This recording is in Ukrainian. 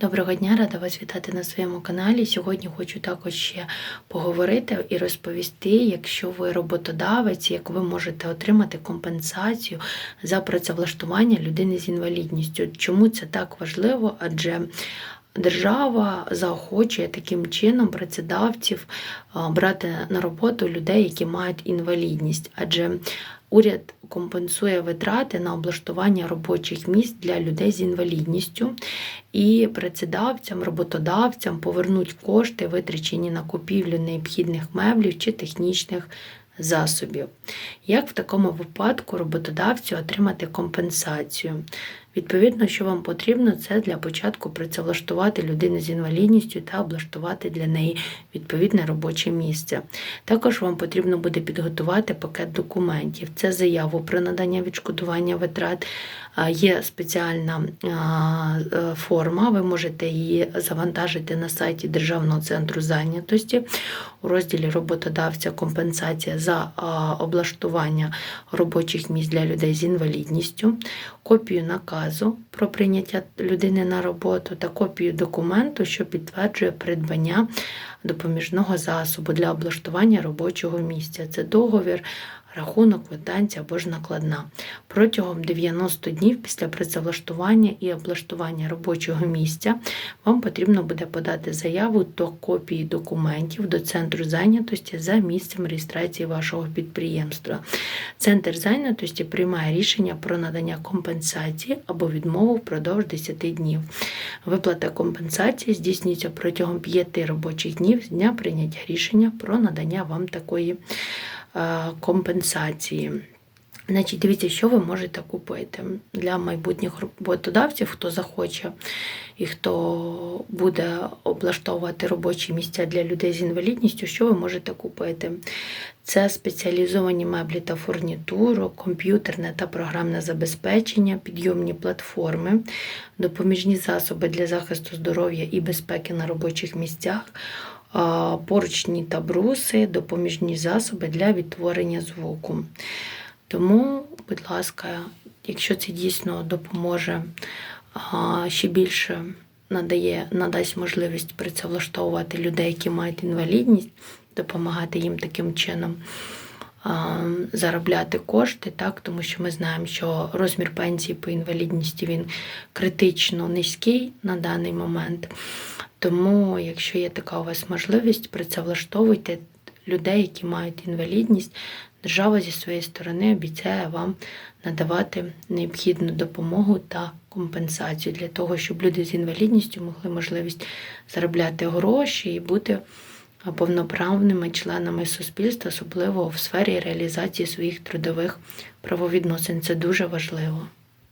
Доброго дня, рада вас вітати на своєму каналі. Сьогодні хочу також ще поговорити і розповісти, якщо ви роботодавець, як ви можете отримати компенсацію за працевлаштування людини з інвалідністю. Чому це так важливо? Адже Держава заохочує таким чином працедавців брати на роботу людей, які мають інвалідність, адже уряд компенсує витрати на облаштування робочих місць для людей з інвалідністю, і працедавцям, роботодавцям повернуть кошти, витрачені на купівлю необхідних меблів чи технічних засобів. Як в такому випадку роботодавцю отримати компенсацію? Відповідно, що вам потрібно, це для початку працевлаштувати людину з інвалідністю та облаштувати для неї відповідне робоче місце. Також вам потрібно буде підготувати пакет документів. Це заяву про надання відшкодування витрат. Є спеціальна е, форма, ви можете її завантажити на сайті Державного центру зайнятості у розділі роботодавця компенсація за облаштування робочих місць для людей з інвалідністю, копію наказу про прийняття людини на роботу та копію документу, що підтверджує придбання допоміжного засобу для облаштування робочого місця. Це договір. Рахунок, квитанція або ж накладна. Протягом 90 днів після працевлаштування і облаштування робочого місця вам потрібно буде подати заяву до копії документів до центру зайнятості за місцем реєстрації вашого підприємства. Центр зайнятості приймає рішення про надання компенсації або відмову впродовж 10 днів. Виплата компенсації здійснюється протягом 5 робочих днів з дня прийняття рішення про надання вам такої компенсації. Значить, дивіться, що ви можете купити для майбутніх роботодавців, хто захоче і хто буде облаштовувати робочі місця для людей з інвалідністю, що ви можете купити? Це спеціалізовані меблі та фурнітуру, комп'ютерне та програмне забезпечення, підйомні платформи, допоміжні засоби для захисту здоров'я і безпеки на робочих місцях, поручні та бруси, допоміжні засоби для відтворення звуку. Тому, будь ласка, якщо це дійсно допоможе ще більше надає, надасть можливість працевлаштовувати людей, які мають інвалідність, допомагати їм таким чином заробляти кошти, так, тому що ми знаємо, що розмір пенсії по інвалідності він критично низький на даний момент. Тому, якщо є така у вас можливість, працевлаштовуйте людей, які мають інвалідність. Держава зі своєї сторони обіцяє вам надавати необхідну допомогу та компенсацію для того, щоб люди з інвалідністю могли можливість заробляти гроші і бути повноправними членами суспільства, особливо в сфері реалізації своїх трудових правовідносин. Це дуже важливо.